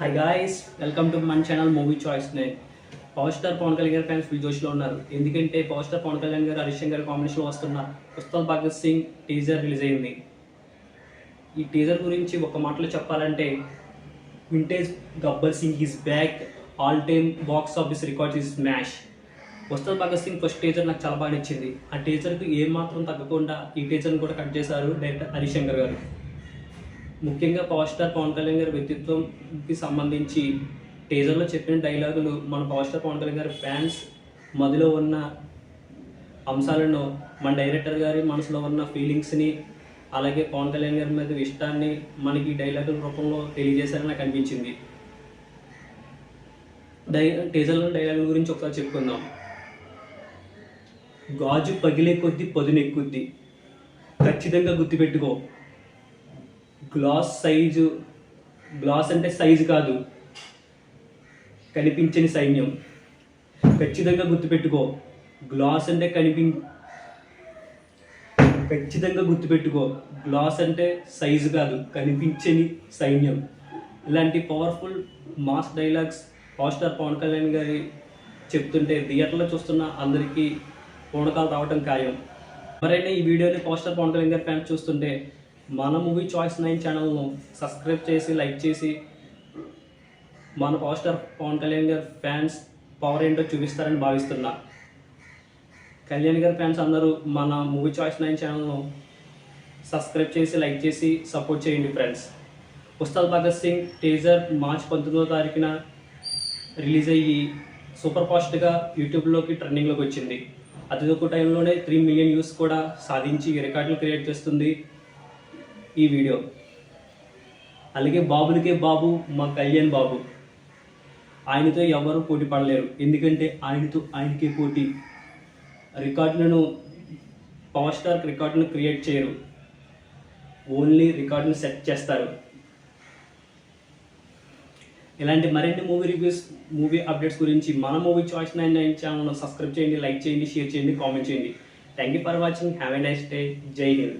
High guys welcome to మన channel movie choice నే power star Pawan Kalyan గారి ఫ్యాన్స్ ఫుల్ జోష్లో ఉన్నారు. ఎందుకంటే పవర్ స్టార్ పవన్ కళ్యాణ్ గారు హరీష్ గారి కాంబినేషన్లో వస్తున్న ఉస్తాద్ భగత్ సింగ్ టీజర్ రిలీజ్ అయింది. ఈ టీజర్ గురించి ఒక మాటలో చెప్పాలంటే vintage Gabbar Singh is back all time box office records is smash Ustaad Bhagat Singh first teaser నాకు చాలా బాగా నచ్చింది. ఆ టీజర్కి ఏమాత్రం తగ్గకుండా ఈ టీజర్ని కూడా కట్ చేశారు డైరెక్టర్ హరీష్ గారు. ముఖ్యంగా పవర్ స్టార్ పవన్ కళ్యాణ్ గారి వ్యక్తిత్వంకి సంబంధించి టీజర్లో చెప్పిన డైలాగులు మన పవర్ స్టార్ పవన్ కళ్యాణ్ గారి ఫ్యాన్స్ మదిలో ఉన్న అంశాలను మన డైరెక్టర్ గారి మనసులో ఉన్న ఫీలింగ్స్ని అలాగే పవన్ కళ్యాణ్ గారి మీద ఇష్టాన్ని మనకి డైలాగుల రూపంలో తెలియజేశారని నాకు అనిపించింది. డై టీజర్లో డైలాగుల గురించి ఒకసారి చెప్పుకుందాం. గాజు పగిలే కొద్దీ పదునెక్కుద్ది. ఖచ్చితంగా గుర్తుపెట్టుకో. గ్లాస్ సైజు గ్లాస్ అంటే సైజు కాదు. కనిపించని సైన్యం. ఖచ్చితంగా గుర్తుపెట్టుకో. గ్లాస్ అంటే కనిపి ఖచ్చితంగా గుర్తుపెట్టుకో. గ్లాస్ అంటే సైజు కాదు కనిపించని సైన్యం. ఇలాంటి powerful mass dialogues power star Pawan Kalyan గారి చెప్తుంటే థియేటర్లో చూస్తున్న అందరికీ పూనకాలు రావటం ఖాయం. ఎవరైనా ఈ వీడియోని పవర్ స్టార్ పవన్ కళ్యాణ్ గారి ఫ్యాన్స్ చూస్తుంటే మన మూవీ చాయిస్ నైన్ ఛానల్ను సబ్స్క్రైబ్ చేసి లైక్ చేసి మన పవర్ స్టార్ పవన్ కళ్యాణ్ గారి ఫ్యాన్స్ పవర్ ఏంటో చూపిస్తారని భావిస్తున్నా. కళ్యాణ్ గారి ఫ్యాన్స్ అందరూ మన మూవీ చాయిస్ నైన్ ఛానల్ను సబ్స్క్రైబ్ చేసి లైక్ చేసి సపోర్ట్ చేయండి friends Ustaad Bhagat Singh teaser March పంతొమ్మిదో తారీఖున రిలీజ్ అయ్యి సూపర్ ఫాస్ట్గా యూట్యూబ్లోకి ట్రెండింగ్లోకి వచ్చింది. అతి తక్కువ టైంలోనే త్రీ మిలియన్ వ్యూస్ కూడా సాధించి రికార్డులు క్రియేట్ చేస్తుంది. ఈ వీడియో. అలాగే బాబులకే బాబు మా కళ్యాణ్ బాబు. ఆయనతో ఎవరు పోటీ పడలేరు. ఎందుకంటే ఆయనతో ఆయనకే పోటీ. రికార్డులను పవర్ స్టార్ రికార్డులను క్రియేట్ చేయరు. ఓన్లీ రికార్డును సెట్ చేస్తారు. ఇలాంటి మరిన్ని మూవీ రివ్యూస్ మూవీ అప్డేట్స్ గురించి మన మూవీ చాయిస్ నైన్ నైన్ ఛానల్ను సబ్స్క్రైబ్ చేయండి లైక్ చేయండి షేర్ చేయండి కామెంట్ చేయండి. Thank you for watching. Have a nice day. జై హింద్.